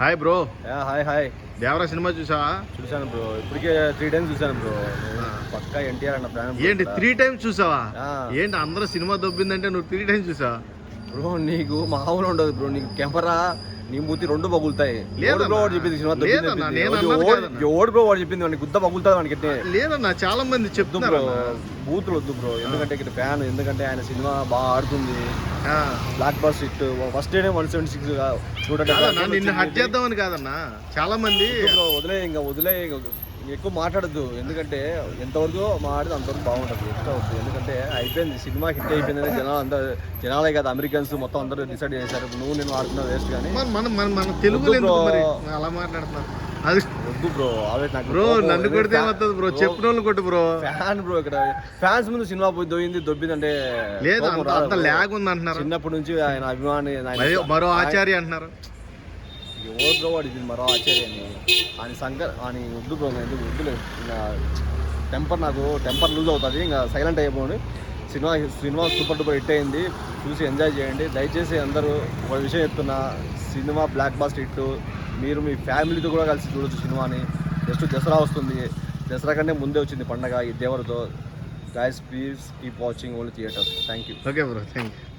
Hi bro hi hi. Devara cinema చూసావా? చూశాను bro. ఇప్పటికే త్రీ టైమ్స్ చూశాను బ్రో. పక్కా ఎన్టీఆర్ అన్న ప్రాణం ఏంటి త్రీ టైమ్స్ చూసావా. ఏంటి అందరూ సినిమా దొబ్బిందంటే నువ్వు త్రీ టైమ్స్ చూసావా? బ్రో నీకు మామూలు ఉండదు బ్రో. నీకు కెమెరా నీ మూతి రెండు పగులుతాయి. ఎవడు బ్రో వాడు చెప్పింది సినిమా లేదన్నా. నేను కాదన్నా. ఎవడు బ్రో వాడు చెప్పింది? వాడికి గుద్ద పగులుతుంది ఎట్టే? లేదన్నా చాలా మంది వద్దు చెప్తున్నారు బ్రో బూతులు వద్దు బ్రో. ఎందుకంటే ఇక్కడ ఫ్యాన్ ఎందుకంటే ఆయన సినిమా బాగా ఆడుతుంది. Blockbuster hit. First day one seventy six కాదన్నా నిన్ను హట్ చేద్దామని కాదన్నా. చాలా మంది వదిలే ఇంకా వదిలే ఇంకా. ఎక్కువ మాట్లాడద్దు. ఎందుకంటే ఎంతవరకు మాట్లాడితే అంతవరకు బాగుంటుంది. ఎక్కువ వద్దు ఎందుకంటే అయిపోయింది. సినిమా హిట్ అయిపోయిందని జనాలు అందరూ జనాలే కదా అమెరికన్స్ మొత్తం అందరూ డిసైడ్ చేశారు. నువ్వు నేను ఆడుతున్నా వేస్ట్ కానీ మన మన మన. మరి? అలా మాట్లాడుతున్నారు. అది వద్దు బ్రో. అవే నాకు బ్రో నన్ను కొడితే ఏమవుతుంది బ్రో? చెప్పిన కొట్టు బ్రో. ఫ్యాన్ బ్రో ఇక్కడ. ఫ్యాన్స్ ముందు సినిమా పోయి దొయ్యింది దొబ్బిందంటే లేదు అంత. ల్యాగ్ ఉంది అంటున్నారు. చిన్నప్పటి నుంచి ఆయన అభిమాని మరో ఆచార్య అంటున్నారు. ఎవరు బ్రో వాడు ఇది మరో ఆశ్చర్యాన్ని. ఆయన సంకర్ అని వద్దు బ్రో ఇంకా ఎందుకు వద్దులే టెంపర్ నాకు టెంపర్ లూజ్ అవుతుంది. ఇంకా సైలెంట్ అయిపోండి cinema cinema super duper hit అయింది. చూసి ఎంజాయ్ చేయండి. దయచేసి అందరూ ఒక విషయం చెప్తున్నా. Cinema blockbuster hit. మీరు మీ ఫ్యామిలీతో కూడా కలిసి చూడొచ్చు సినిమాని. జస్ట్ దసరా వస్తుంది. దసరా కంటే ముందే వచ్చింది పండగ ఈ దేవరతో. Guys please keep watching only theatres thank you okay bro thank you